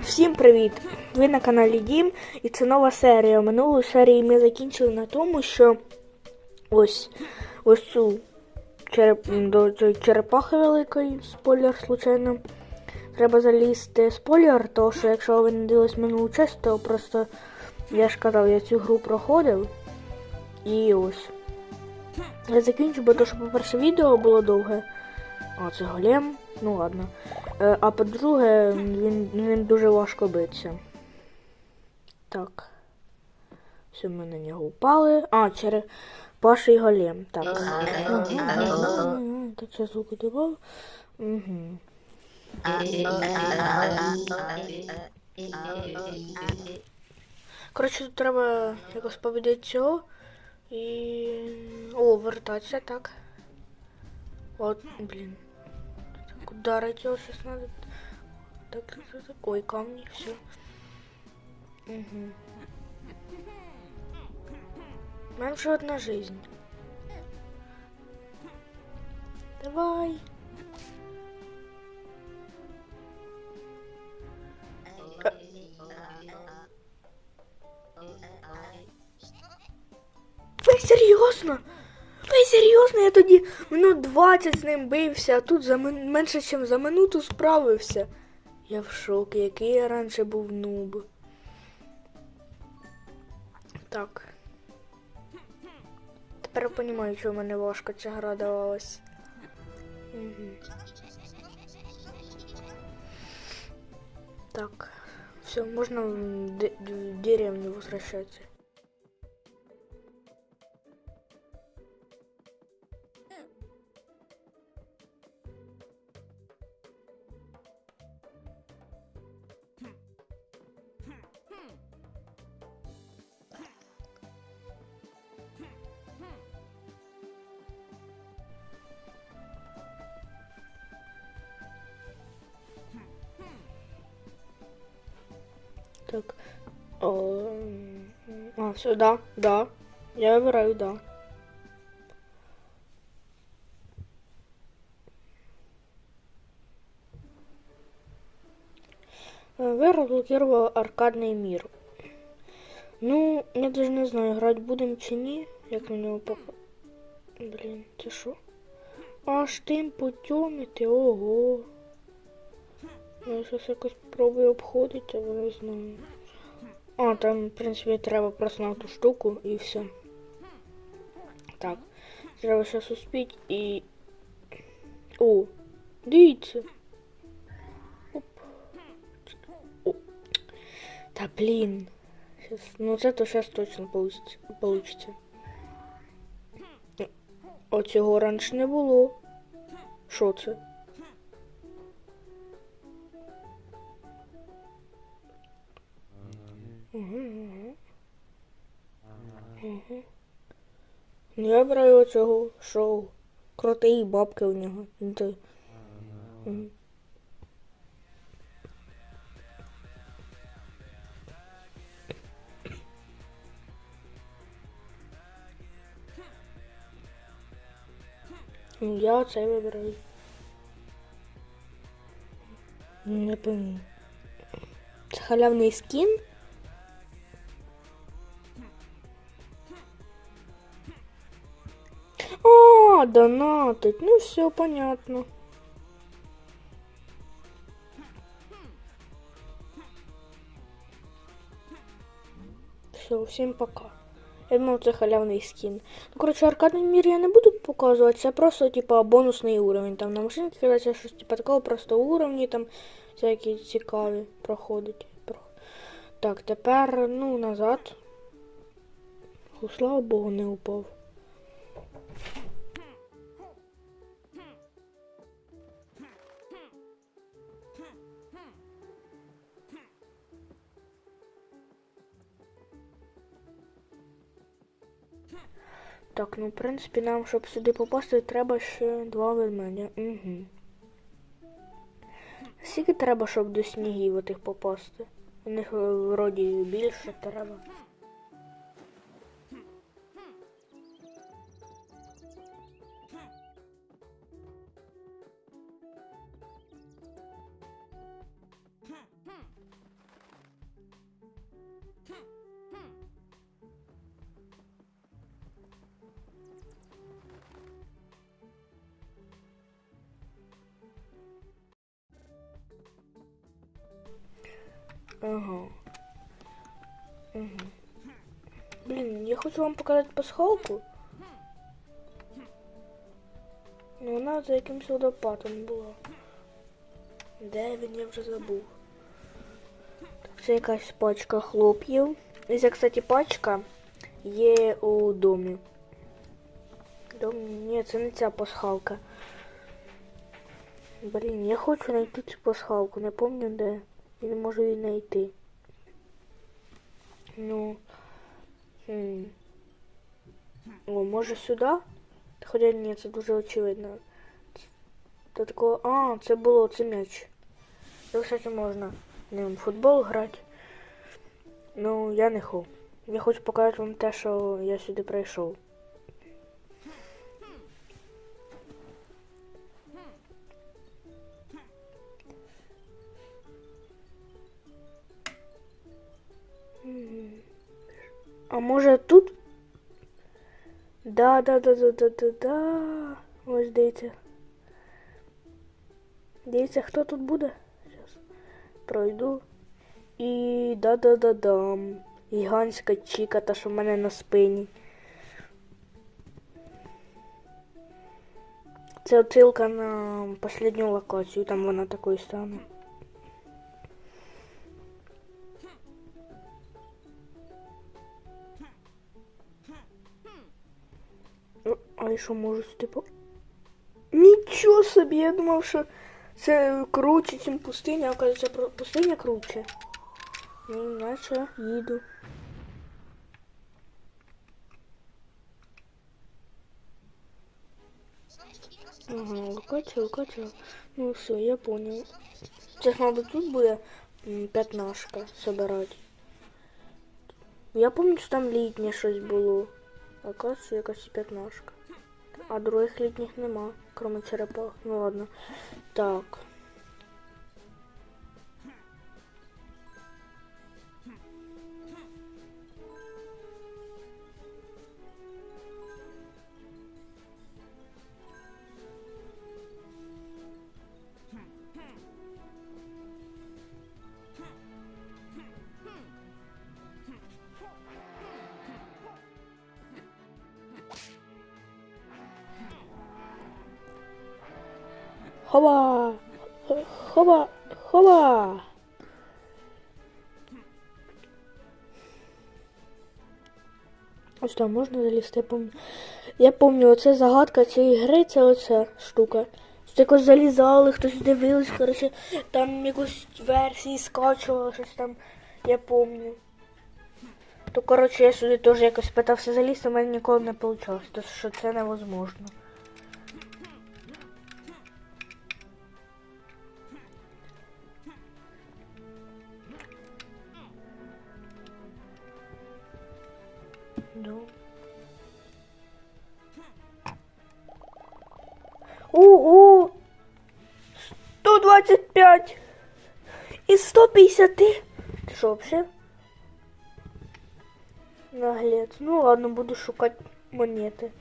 Всім привіт! Ви на каналі Дім і це нова серія. Минулу серію ми закінчили на тому, що ось ось цю череп, до цієї черепахи великої, спойлер, случайно. Треба залізти спойлер, тому що якщо ви не дивились минулу часть, то просто я ж казав, я цю гру проходив. І ось. Я закінчу, бо то, що по-перше відео було довге. А, це голем. Ну ладно. Е, А по-друге, він ним дуже важко битися. Так. Все, ми на нього впали. А, через Паша і голем. Так. Так, ще звуки добав. Коротше, тут треба якось побідати цього. І. О, вертатися, так. От, блін. Ударить его сейчас надо. Так, так, так, так. Ой, камни, все. Угу. Нам же одна жизнь. Давай. Ви серйозно? Ви серйозно? Я тоді минут 20 з ним бився, а тут за мин... менше, ніж за минуту справився. Я в шокі, який я раніше був нуб. Так. Тепер я розумію, чому мене важко ця гра давалась. Угу. Так. Все, можно в деревню возвращаться. Так. О, м, а, все, да, да. Я выбираю, да. Э, Вы разблокировал аркадный мир. Ну, я даже не знаю, грати будемо чи ні, як на нього пока. Блін, це що? Аж тим путем іти, ого. Я зараз якось спробую обходити, але не знаю. А, там, в принципі, треба просто на ту штуку і все. Так. Треба зараз успіти і. О! Дивіться! Оп. О. Та блін. Щас, ну це то зараз точно получиться. Оцього раніше не було. Що це? Ну, я браю оцього шоу. Крутий бабки у нього. Я оцей вибираю. Не пойму. Це халявний скін? А, донатить. Ну все понятно. Все, всім пока. Я думав, це халявний скін. Ну, коротше, аркадний мір я не буду показувати, це просто, типа, бонусний уровень. Там на машині кидаться щось, типа, такого просто уровні, там всякі цікаві проходить. Так, тепер, ну, назад. Слава Богу, не упав. Так, ну в принципі нам, щоб сюди попасти, треба ще два ведмедя. Угу. Скільки треба, щоб до снігів отих попасти? У них е, вроді більше треба. Ага. Угу. Блін, я хочу вам показати пасхалку. Ну, вона за якимсь водопадом була. Де він, я вже забув. Так, це якась пачка хлоп'їв. І ця, кстати, пачка є у домі. Дом... Ні, це не ця пасхалка. Блін, я хочу знайти цю пасхалку, не пам'ятаю де. Я не можу її знайти. Ну. Хм. О, може сюди? Хоча ні, це дуже очевидно. Це такого. А, це було це м'яч. Це, кстати, можна ним футбол грати. Ну, я не хочу. Я хочу показати вам те, що я сюди прийшов. А може тут? Да, да, да, да, да, да, да. Ось дивіться. Дивіться, хто тут буде? Зараз пройду. І да-да-да-дам. Гігантська чіка, та що в мене на спині. Це отсилка на останню локацію, там вона такою стане. А я що можу сюди по... Нічого собі, я думав, що це круче, ніж пустиня, а оказується, про- пустиня круче. Ну, наче їду. Ага, локація, локація. Ну все, я понял. Сейчас, мабуть, тут буде м, п'ятнашка собирати. Я пам'ятаю, що там літнє щось було. Оказується, якась п'ятнашка. А других літніх нема, кроме черепах. Ну ладно. Так. Хова! Хова! Хова! Ось там можна залізти, я пам'ятаю. Я пам'ятаю, оце загадка цієї гри, це оця штука. Що якось залізали, хтось дивились, коротше, там якусь версії скачували, щось там, я пам'ятаю. То, коротше, я сюди теж якось питався залізти, у мене ніколи не вийшло, тому що це невозможно. Да. Ого! 125 із 150. Ти що, вообще? Наглец. Ну ладно, буду шукати монети.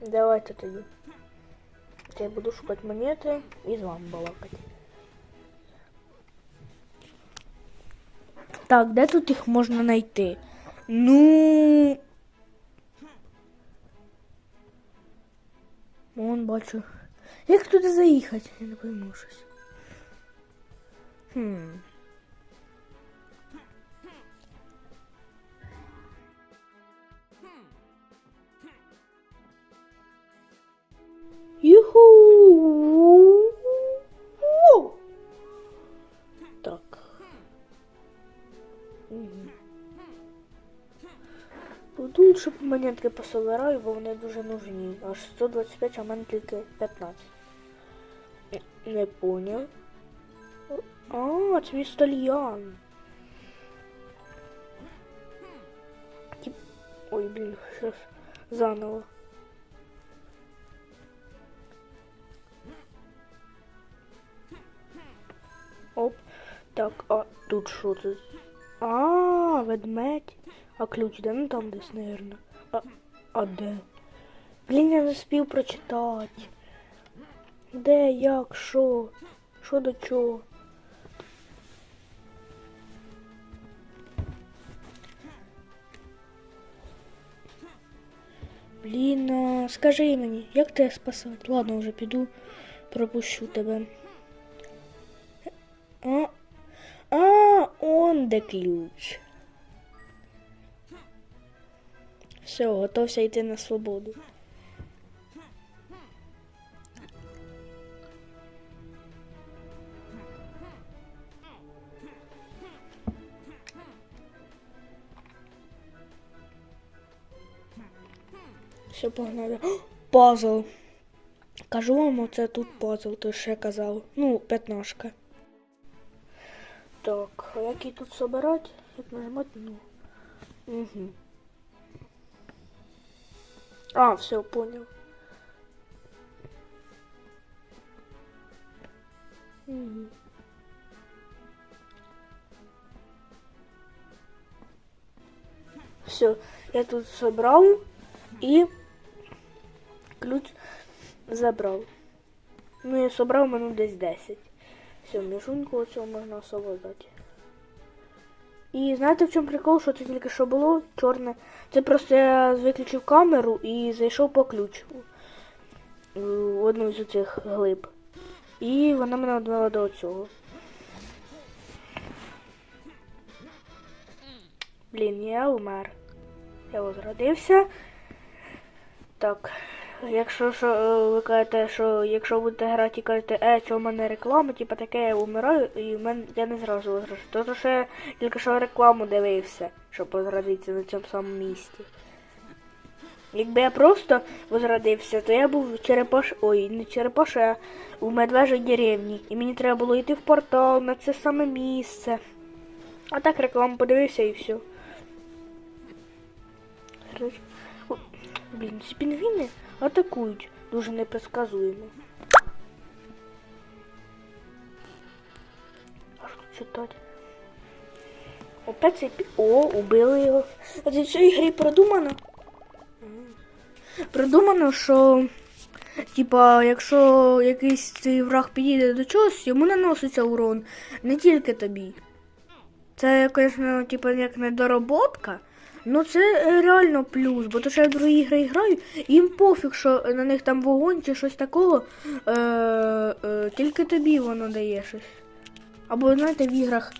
Давайте тоді. Я буду шукати монети і з вами балакати. Так, де тут їх можна знайти? Ну. Вон бачу. Як туди заїхати? Я не пойму щось. Хм. Монетки пособираю, бо вони дуже нужні. Аж 125, а в мене тільки 15. Не поняв. А, це містальян. Тип- Ой, блін, щас заново. Оп. Так, а тут що це? А, ведмедь. А ключ де? Ну там десь, наверно. А, де? Блін, я не спів прочитати. Де, як, що? Що до чого? Блін, скажи мені, як тебе спасати? Ладно, вже піду, пропущу тебе. А, а он де ключ. Все, готовся йти на свободу. Все, погнали. Пазл. Кажу вам, оце тут пазл, то ще казав. Ну, п'ятнашка. Так, а як її тут собирати? Як нажимати? Ну. Угу. А, все, понял. Угу. Все, я тут собрал і ключ забрав. Ну, я собрав минут десь 10. Все, мішунку оцього можна освободити. І знаєте в чому прикол, що це тільки що було чорне. Це просто я виключив камеру і зайшов по ключу в одну з цих глиб. І вона мене одвела до цього. Блін, я умер. Я возродився. Так. Якщо що, е, ви кажете, що якщо будете грати і кажете, е, що в мене реклама, типа таке я умираю, і в мене я не зразу возрожу. То що я тільки що рекламу дивився, щоб возродитися на цьому самому місці. Якби я просто возродився, то я був в черепаш... Ой, не черепаш, а у медвежій деревні. І мені треба було йти в портал на це саме місце. А так рекламу подивився і все. Блін, ці пінгвіни атакують дуже непредсказуємо. А що тут читати? Опять цей пі... О, убили його. А в цій грі продумано? М. Продумано, що типа, якщо якийсь цей враг підійде до чогось, йому наноситься урон не тільки тобі. Це, звісно, типа як недороботка. Ну це е, реально плюс, бо то що я в другі ігри граю, їм пофіг, що на них там вогонь чи щось такого, е, е, тільки тобі воно дає щось. Або знаєте, в іграх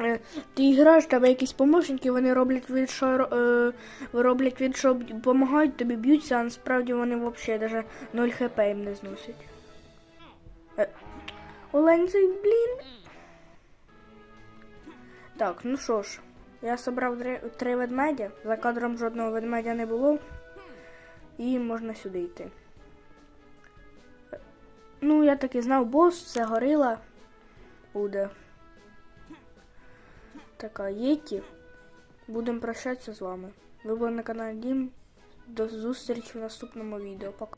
е, ти граєш, там якісь помощники, вони роблять від що е, роблять від що допомагають, тобі б'ються, а насправді вони взагалі даже 0 хп їм не зносять. Е, Олень блін. Так, ну що ж. Я собрав три, ведмедя. За кадром жодного ведмедя не було. І можна сюди йти. Ну, я таки знав, бос, це горила буде. Така Єті. Будемо прощатися з вами. Ви були на каналі Дім. До зустрічі в наступному відео. Пока.